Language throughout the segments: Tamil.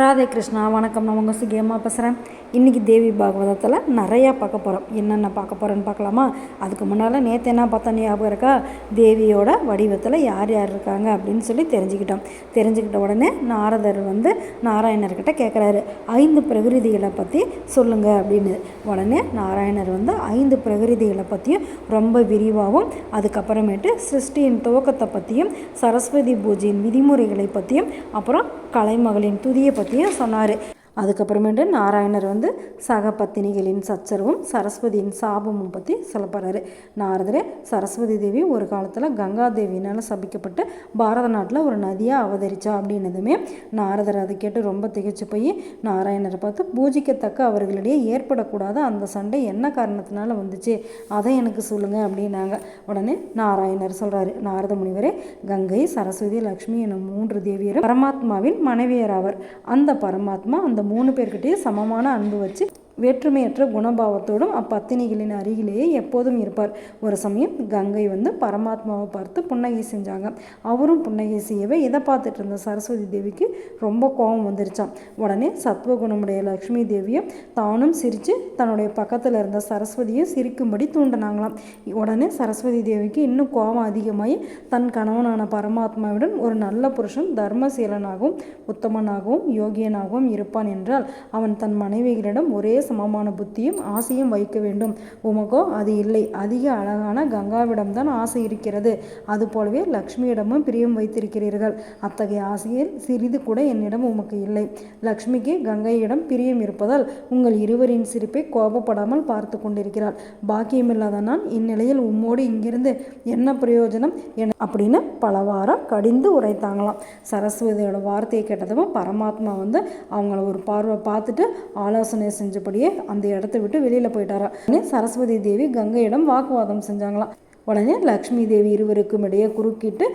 ராதே கிருஷ்ணா வணக்கம். நான் உங்கள் சுகியமாக பேசுகிறேன் இன்றைக்கி தேவி பாகவதத்தில் நிறையா பார்க்க போகிறோம் என்னென்ன பார்க்க போகிறேன்னு பார்க்கலாமா? அதுக்கு முன்னால் நேற்று என்ன பார்த்தா ஞாபகம் இருக்கா? தேவியோட வடிவத்தில் யார் யார் இருக்காங்க அப்படின்னு சொல்லி தெரிஞ்சுக்கிட்டோம். தெரிஞ்சுக்கிட்ட உடனே நாரதர் வந்து நாராயணர்கிட்ட கேட்குறாரு ஐந்து பிரகிருதிகளை பற்றி சொல்லுங்கள் அப்படின்னு. உடனே நாராயணர் வந்து ஐந்து பிரகிருதிகளை பற்றியும் ரொம்ப விரிவாகவும் அதுக்கப்புறமேட்டு சிருஷ்டியின் துவக்கத்தை பற்றியும் சரஸ்வதி பூஜையின் விதிமுறைகளை பற்றியும் அப்புறம் கலைமகளின் துதியை பற்றியும் சொன்னார். அதுக்கப்புறமேட்டு நாராயணர் வந்து சக பத்தினிகளின் சச்சரவும் சரஸ்வதியின் சாபமும் பற்றி சொல்லப்படுறாரு நாரதரே சரஸ்வதி தேவி ஒரு காலத்தில் கங்கா தேவினால் சபிக்கப்பட்டு பாரத நாட்டில் ஒரு நதியாக அவதரிச்சா அப்படின்னதுமே நாரதர் அதை கேட்டு ரொம்ப திகைச்சு போய் நாராயணரை பார்த்து பூஜிக்கத்தக்க அவர்களிடையே ஏற்படக்கூடாத அந்த சண்டை என்ன காரணத்தினால வந்துச்சு? அதை எனக்கு சொல்லுங்கள் அப்படின்னாங்க. உடனே நாராயணர் சொல்கிறாரு நாரத முனிவரே கங்கை சரஸ்வதி லக்ஷ்மி என மூன்று தேவியரும் பரமாத்மாவின் மனைவியர் அவர் அந்த பரமாத்மா அந்த மூணு பேர்கிட்டையும் சமமான அன்பு வச்சு வேற்றுமையற்ற குணபாவத்தோடும் அப்பத்தினிகளின் அருகிலேயே எப்போதும் இருப்பார். ஒரு சமயம் கங்கை வந்து பரமாத்மாவை பார்த்து புன்னகை செஞ்சாங்க. அவரும் புன்னகை செய்யவே இதை பார்த்துட்டு இருந்த சரஸ்வதி தேவிக்கு ரொம்ப கோபம் வந்துருச்சான் உடனே சத்வகுணமுடைய லக்ஷ்மி தேவியும் தானும் சிரித்து தன்னுடைய பக்கத்தில் இருந்த சரஸ்வதியும் சிரிக்கும்படி தூண்டினாங்களாம். உடனே சரஸ்வதி தேவிக்கு இன்னும் கோபம் அதிகமாகி தன் கணவனான பரமாத்மாவுடன் ஒரு நல்ல புருஷன் தர்மசீலனாகவும் உத்தமனாகவும் யோகியனாகவும் இருப்பான் என்றால் அவன் தன் மனைவிகளிடம் ஒரே சமமான புத்தியும் ஆசையும் வைக்க வேண்டும். உமக்கோ அது இல்லை. அதிக அழகான கங்காவிடம்தான் ஆசை இருக்கிறது. அதுபோலவே லக்ஷ்மியிடமும் பிரியம் வைத்திருக்கிறீர்கள். அத்தகைய ஆசையில் சிறிது கூட என்னிடம் உமக்கு இல்லை. லக்ஷ்மிக்கு கங்கையிடம் பிரியம் இருப்பதால் உங்கள் இருவரின் சிரிப்பை கோபப்படாமல் பார்த்து கொண்டிருக்கிறார் பாக்கியமில்லாத நான் இந்நிலையில் உம்மோடு இங்கிருந்து என்ன பிரயோஜனம் என அப்படின்னு பலவாரம் கடிந்து உரைத்தாங்களாம். சரஸ்வதியோட வார்த்தையை கேட்டதும் பரமாத்மா வந்து அவங்கள ஒரு பார்வை பார்த்துட்டு ஆலோசனை செஞ்சபடி அப்படியே அந்த இடத்த விட்டு வெளியில் போயிட்டாராம் உடனே சரஸ்வதி தேவி கங்கையிடம் வாக்குவாதம் செஞ்சாங்களாம். உடனே லக்ஷ்மி தேவி இருவருக்கும் இடையே குறுக்கிட்டு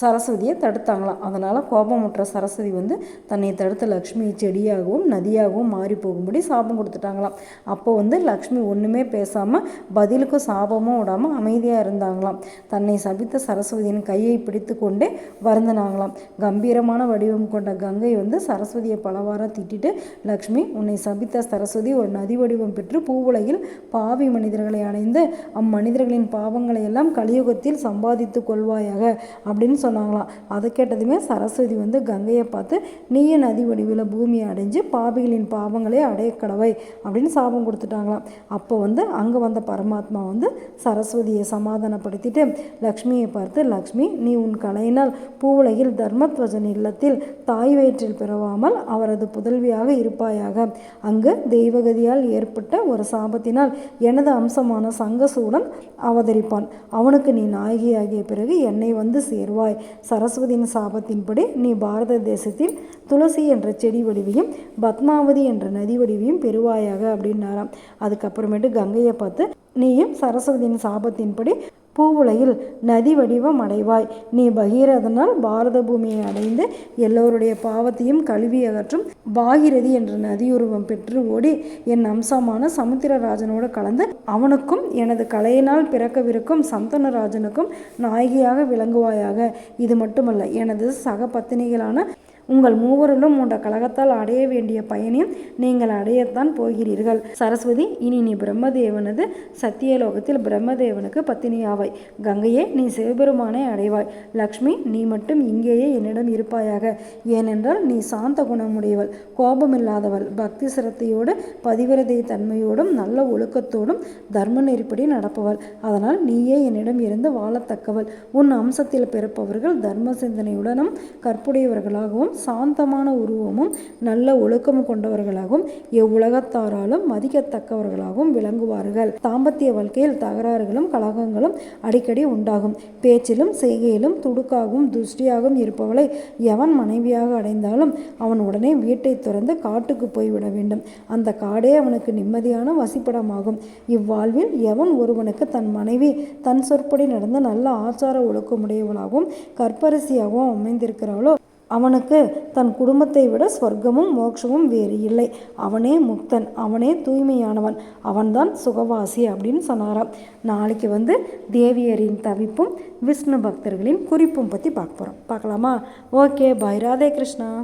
சரஸ்வதியை தடுத்தாங்களாம். அதனால் கோபமுற்ற சரஸ்வதி வந்து தன்னை தடுத்த லக்ஷ்மி செடியாகவும் நதியாகவும் மாறி போகும்படி சாபம் கொடுத்துட்டாங்களாம். அப்போ வந்து லக்ஷ்மி ஒன்றுமே பேசாமல் பதிலுக்கு சாபமும் விடாமல் அமைதியாக இருந்தாங்களாம். தன்னை சபித்த சரஸ்வதியின் கையை பிடித்து கொண்டே வருந்தினாங்களாம். கம்பீரமான வடிவம் கொண்ட கங்கை வந்து சரஸ்வதியை பலவாரம் திட்டிட்டு லக்ஷ்மி உன்னை சபித்த சரஸ்வதி ஒரு நதி வடிவம் பெற்று பூவுலகில் பாவி மனிதர்களை அடைந்து அம்மனிதர்களின் பாவங்களை எல்லாம் கலியுகத்தில் சம்பாதித்து கொள்வாயாக அப்படின்னு சொன்னாங்களாம். அதை கேட்டதுமே சரஸ்வதி வந்து கங்கையை பார்த்து நீயே நதி வடிவில் பூமியை அடைஞ்சு பாபிகளின் பாவங்களே அடைய கடவை அப்படின்னு சாபம் கொடுத்துட்டாங்களாம். அப்போ வந்து அங்கே வந்த பரமாத்மா வந்து சரஸ்வதியை சமாதானப்படுத்திட்டு லக்ஷ்மியை பார்த்து லக்ஷ்மி நீ உன் கலையினால் பூவுலகில் தர்மத்வஜன் இல்லத்தில் தாய் வயிற்றில் பிறவாமல் அவரது புதல்வியாக இருப்பாயாக. அங்கு தெய்வகதியால் ஏற்பட்ட ஒரு சாபத்தினால் எனது அம்சமான சங்கசூடன் அவதரிப்பான். அவனுக்கு நீ நாயகியாகிய பிறகு என்னை வந்து சேருவாய். சரஸ்வதியின் சாபத்தின்படி நீ பாரத தேசத்தில் துளசி என்ற செடி வடிவையும் பத்மாவதி என்ற நதி வடிவையும் பெறுவாயாக அப்படின்னாராம். அதுக்கப்புறமேட்டு கங்கையை பார்த்து நீயும் சரஸ்வதியின் சாபத்தின்படி பூவுலையில் நதி வடிவம் அடைவாய். நீ பகீரதனால் பாரத பூமியை அடைந்து எல்லோருடைய பாவத்தையும் கழுவி அகற்றும் பாகிரதி என்ற நதியுருவம் பெற்று ஓடி என் அம்சமான சமுத்திரராஜனோடு கலந்து அவனுக்கும் எனது கலையினால் பிறக்கவிருக்கும் சந்தனராஜனுக்கும் நாயகியாக விளங்குவாயாக. இது மட்டுமல்ல எனது சக பத்தினிகளான உங்கள் மூவரிலும் உண்ட கழகத்தால் அடைய வேண்டிய பயனையும் நீங்கள் அடையத்தான் போகிறீர்கள். சரஸ்வதி இனி நீ பிரம்மதேவனது சத்தியலோகத்தில் பிரம்மதேவனுக்கு பத்தினியாவாய் கங்கையே நீ சிவபெருமானை அடைவாய். லக்ஷ்மி நீ மட்டும் இங்கேயே என்னிடம் இருப்பாயாக. ஏனென்றால் நீ சாந்த குணமுடையவள் கோபமில்லாதவள். பக்தி சிரத்தையோடு பதிவிரதை தன்மையோடும் நல்ல ஒழுக்கத்தோடும் தர்ம நெறிப்படி நடப்பவள். அதனால் நீயே என்னிடம் இருந்து வாழத்தக்கவள். உன் அம்சத்தில் பிறப்பவர்கள் தர்ம சிந்தனையுடனும் கற்புடையவர்களாகவும் சாந்தமான உருவமும் நல்ல ஒழுக்கம் கொண்டவர்களாகவும் எவ்வுலகத்தாராலும் மதிக்கத்தக்கவர்களாகவும் விளங்குவார்கள். தாம்பத்திய வாழ்க்கையில் தகராறுகளும் கலகங்களும் அடிக்கடி உண்டாகும். பேச்சிலும் செய்கையிலும் துடுக்காகவும் துஷ்டியாகவும் இருப்பவளை எவன் மனைவியாக அடைந்தாலும் அவன் உடனே வீட்டை துறந்து காட்டுக்கு போய்விட வேண்டும். அந்த காடே அவனுக்கு நிம்மதியான வசிப்பிடமாகும். இவ்வாழ்வில் எவன் ஒருவனுக்கு தன் மனைவி தன் சொற்படி நடந்த நல்ல ஆச்சார ஒழுக்கமுடையவளாகவும் கற்பரிசியாகவும் அமைந்திருக்கிறாளோ அவனுக்கு தன் குடும்பத்தை விட சொர்க்கமும் மோட்சமும் வேறு இல்லை. அவனே முக்தன் அவனே தூய்மையானவன் அவன்தான் சுகவாசி அப்படின்னு சொன்னாராம். நாளைக்கு வந்து தேவியரின் தவிப்பும் விஷ்ணு பக்தர்களின் குறிப்பும் பற்றி பார்க்க போகிறோம் பார்க்கலாமா? Okay bye Radhe Krishna.